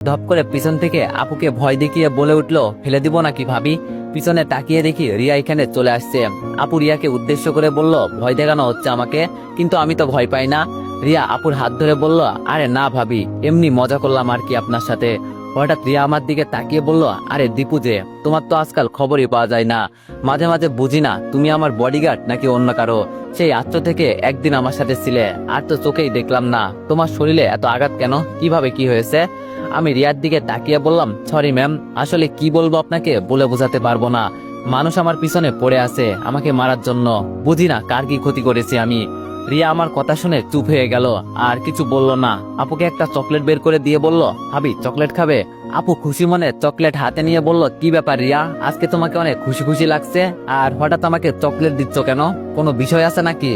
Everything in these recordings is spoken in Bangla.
ধপ করে পিছন থেকে আপুকে ভয় দেখিয়ে বলে উঠল, ফেলে দিব নাকি ভাবি? পিছনে তাকিয়ে দেখি রিয়া এখানে চলে আসছে। আপু রিয়াকে উদ্দেশ্য করে বলল, ভয় দেখানো হচ্ছে আমাকে, কিন্তু আমি তো ভয় পাই না। রিয়া আপুর হাত ধরে বলল, আরে না ভাবি, এমনি মজা করলাম আর কি আপনার সাথে। হঠাৎ রিয়া আমার দিকে তাকিয়ে বলল, আরে দীপু যে, তোমার তো আজকাল খবরই পাওয়া যায় না। মাঝে মাঝে বুঝি না, তুমি আমার বডিগার্ড নাকি অন্য কারও? সেই আত্ম থেকে একদিন আমার সাথে ছিলে, আর তো চোখেই দেখলাম না। তোমার শরীরে এত আঘাত কেন? কীভাবে কি হয়েছে? আমি রিয়ার দিকে তাকিয়ে বললাম সরি ম্যাম আসলে কি বলব আপনাকে বলে বোঝাতে পারব না। মানুষ আমার পিছনে পড়ে আছে, আমাকে মারার জন্য। বুঝি না কার কি ক্ষতি করেছি আমি। রিয়া আমার কথা শুনে চুপ হয়ে গেল, আর কিছু বলল না। আপুকে একটা চকলেট বের করে দিয়ে বলল, ভাবি, চকলেট খাবে? আপু খুশি মনে চকলেট হাতে নিয়ে বলল, কি ব্যাপার রিয়া, আজকে তোমাকে অনেক খুশি খুশি লাগছে, আর হঠাৎ আমাকে চকলেট দিচ্ছ কেন? কোনো বিষয় আছে নাকি?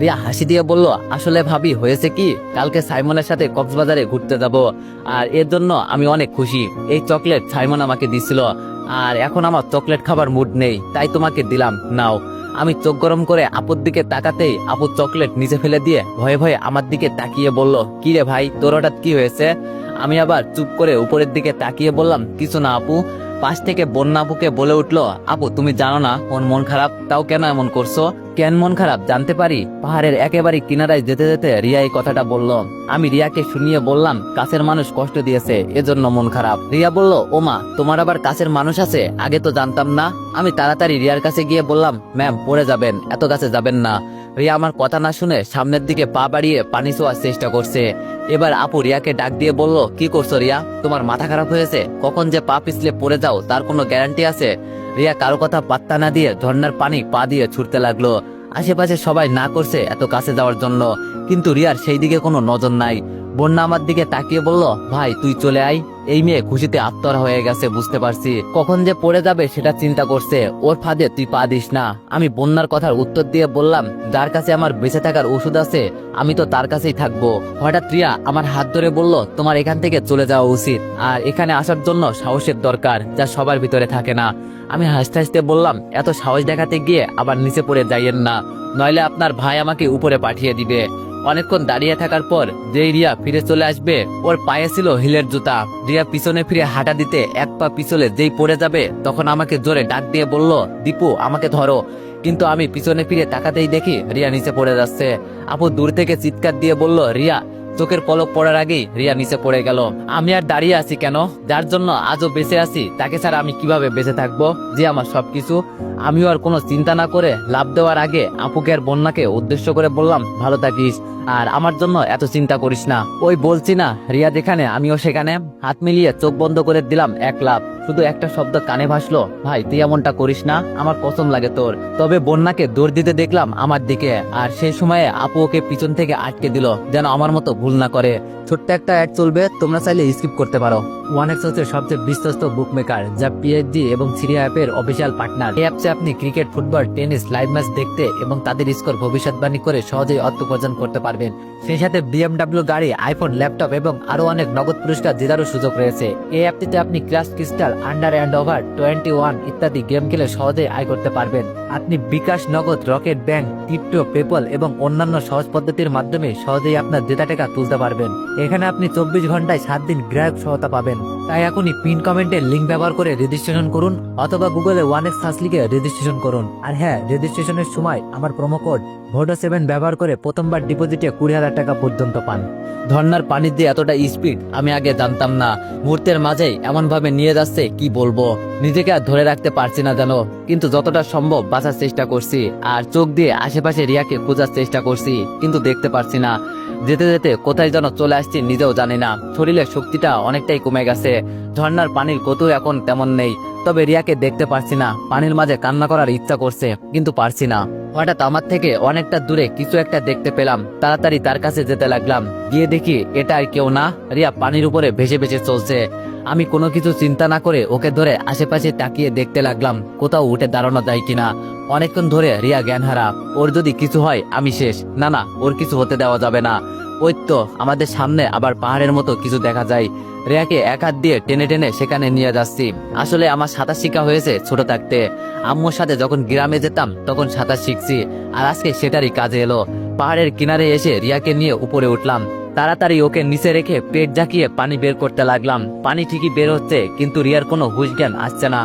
রিয়া হাসি দিয়ে বলল, আসলে ভাবি, হয়েছে কি? কালকে সাইমনের সাথে কক্সবাজারে ঘুরতে যাব। আর এর জন্য আমি অনেক খুশি। এই চকলেট সাইমন আমাকে দিছিল। আর এখন আমার চকলেট খাবার মুড নেই, তাই তোমাকে দিলাম। নাও। আমি চোখ গরম করে আপুর দিকে তাকাতেই আপু চকলেট নিচে ফেলে দিয়ে ভয়ে ভয়ে আমার দিকে তাকিয়ে বলল, কি রে ভাই, তোর হঠাৎ কি হয়েছে? আমি আবার চুপ করে উপরের দিকে তাকিয়ে বললাম, কিছু না আপু পাশ থেকে বন্যা আপুকে বলে উঠল, আপু, তুমি জানো না ওর মন খারাপ? তাও কেন এমন করছ? কেন মন খারাপ? জানতে পারি? পাহাড়ের একেবারে কিনারায় যেতে যেতে রিয়া এই কথাটা বলল। আমি রিয়াকে শুনিয়ে বললাম, কাছের মানুষ কষ্ট দিয়েছে, এজন্য মন খারাপ। রিয়া বলল ওমা তোমার আবার কাছের মানুষ আছে? আগে তো জানতাম না। আমি তাড়াতাড়ি রিয়ার কাছে গিয়ে বললাম, ম্যাম, পড়ে যাবেন, এত কাছে যাবেন না। রিয়া আমার কথা না শুনে সামনের দিকে পা বাড়িয়ে পানি ছোঁয়ার চেষ্টা করছে। এবার আপু রিয়াকে ডাক দিয়ে বলল, কি করছ রিয়া? তোমার মাথা খারাপ হয়েছে? কখন যে পা পিছলে পড়ে যাও, তার কোনো গ্যারান্টি আছে? রিয়া কারও কথা পাত্তা না দিয়ে ঝর্ণার পানি পা দিয়ে ছুটতে লাগল। আশেপাশে সবাই না করছে এত কাছে যাওয়ার জন্য। কিন্তু রিয়ার সেই দিকে কোনো নজর নাই। বন্যা আমার দিকে তাকিয়ে বলল, ভাই, তুই চলে আয়। এই মেয়ে খুশিতে আত্মরা হয়ে গেছে, বুঝতে পারছি। কখন যে পড়ে যাবে সেটা চিন্তা করছে। ওর ফাঁদে তুই পা দিস না। আমি বন্যার কথার উত্তর দিয়ে বললাম, যার কাছে আমার বেঁচে থাকার ওষুধ আছে, আমি তো তার কাছেই থাকব। হঠাৎ রিয়া আমার হাত ধরে বলল, তোমার এখান থেকে চলে যাওয়া উচিত। আর এখানে আসার জন্য সাহসের দরকার, যা সবার ভিতরে থাকে না। আমি হাসতে হাসতে বললাম, এত সাহস দেখাতে গিয়ে আবার নিচে পড়ে যাইয়েন না। নইলে আপনার ভাই আমাকে উপরে পাঠিয়ে দিবে। অনেকক্ষণ দাঁড়িয়ে থাকার পর যেই রিয়া ফিরে চলে আসবে, ওর পায়ে ছিল হিলের জুতা। রিয়া পিছনে ফিরে হাঁটা দিতে এক পা পিছলে যেই পড়ে যাবে, তখন আমাকে জোরে ডাক দিয়ে বলল, দীপু, আমাকে ধরো। কিন্তু আমি পিছনে ফিরে তাকাতেই দেখি রিয়া নিচে পড়ে যাচ্ছে। আপু দূর থেকে চিৎকার দিয়ে বলল, রিয়া চোখের পলক পড়ার আগেই রিয়া নিচে পড়ে গেল। আমি আর দাঁড়িয়ে আছি কেন? যার জন্য আজও বেঁচে আছি, তাকে ছাড়া আমি কীভাবে বেঁচে থাকব? যে আমার সবকিছু। আমিও আর কোনো চিন্তা না করে লাভ দেওয়ার আগে আপুকে আর বন্যাকে উদ্দেশ্য করে বললাম, ভালো থাকিস। আর আমার জন্য এত চিন্তা করিস না। ওই বলছি না, রিয়া যেখানে, আমিও সেখানে। হাত মিলিয়ে চোখ বন্ধ করে দিলাম এক লাভ শুধু একটা শব্দ কানে ভাসলো। ভাই, তুই এমনটা করিস না, আমার পছন্দ লাগে তোর। তবে বন্যাকে দৌড় দিতে দেখলাম আমার দিকে, আর সেই সময়ে আপু ওকে পিছন থেকে আটকে দিল, যেন আমার মতো ভুল না করে। ছোট্ট একটা অ্যাড চলবে, তোমরা চাইলে স্কিপ করতে পারো। ওয়ান এক্স হচ্ছে সবচেয়ে বিশ্বস্ত বুকমেকার যা পিএইচডি এবং সিরিয়া অ্যাপের অফিসিয়াল পার্টনার এই অ্যাপসে আপনি cricket football tennis live match দেখতে এবং তাদের স্কোর ভবিষ্যৎবাণী করে সহজেই অর্থ উপার্জন করতে পারবেন। সেই সাথে বিএমডাব্লিউ গাড়ি আইফোন ল্যাপটপ এবং আরও অনেক নগদ পুরস্কার জেতারও সুযোগ রয়েছে। এই অ্যাপটিতে আপনি crash crystal under and over twenty one ইত্যাদি গেম খেলে সহজেই আয় করতে পারবেন। আপনি বিকাশ, নগদ, রকেট, ব্যাংক টিপটো পেপল এবং অন্যান্য সহজ পদ্ধতির মাধ্যমে সহজেই আপনার জেতা টাকা তুলতে পারবেন। এখানে আপনি চব্বিশ ঘন্টায় সাত দিন গ্রাহক সহায়তা পাবেন। তাই এখনই পিন কমেন্টের লিঙ্ক ব্যবহার করে রেজিস্ট্রেশন করুন অথবা গুগলে ওয়ান এক্স সার্চ লিখে রেজিস্ট্রেশন করুন। আর হ্যাঁ রেজিস্ট্রেশনের সময় আমার প্রোমো কোড ভোটো সেভেন ব্যবহার করে প্রথমবার ডিপোজিটে কুড়ি হাজার টাকা পর্যন্ত পান। ঝর্ণার পানির দিয়ে এতটা স্পিড আমি আগে জানতাম না। মুহূর্তের মাঝেই এমন ভাবে নিয়ে যাচ্ছে, কি বলব? নিজেকে আর ধরে রাখতে পারছি না যেন, কিন্তু যতটা সম্ভব বাঁচার চেষ্টা করছি। আর চোখ দিয়ে আশেপাশে রিয়াকে খোঁজার চেষ্টা করছি, কিন্তু দেখতে পারছি না। যেতে যেতে কোথায় যেন চলে আসছি নিজেও জানি না। শরীরের শক্তিটা অনেকটাই কমে গেছে। ঝর্নার পানির কোথাও এখন তেমন নেই। তবে রিয়াকে দেখতে পারছি না। পানির মাঝে কান্না করার ইচ্ছা করছে, কিন্তু পারছি না। হঠাৎ আমার থেকে অনেকটা দূরে কিছু একটা দেখতে পেলাম। তাড়াতাড়ি তার কাছে যেতে লাগলাম। গিয়ে দেখি এটা আর কেউ না। রিয়া পানির উপরে ভেসে ভেসে চলছে। আমি কোনো কিছু চিন্তা না করে ওকে ধরে আশেপাশে তাকিয়ে দেখতে লাগলাম। কোথাও উঠে দাঁড়ানো যায় কিনা। অনেকক্ষণ ধরে রিয়া জ্ঞান হারা। ওর যদি কিছু হয়, আমি শেষ। না না, ওর কিছু হতে দেওয়া যাবে না। ওই তো, আমাদের সামনে আবার পাহাড়ের মতো কিছু দেখা যায়। রেয়াকে এক হাত দিয়ে টেনে টেনে সেখানে নিয়ে যাচ্ছি। আসলে আমার সাঁতার শিখা হয়েছে ছোট থাকতে। আম্মুর সাথে যখন গ্রামে যেতাম, তখন সাঁতার শিখছি। আর আজকে সেটারই কাজে এলো। পাহাড়ের কিনারে এসে রিয়াকে নিয়ে উপরে উঠলাম। তাড়াতাড়ি ওকে নিচে রেখে পেট জাকিয়ে পানি বের করতে লাগলাম। পানি ঠিকই বের হচ্ছে, কিন্তু রিয়ার কোনো হুশ জ্ঞান আসছে না।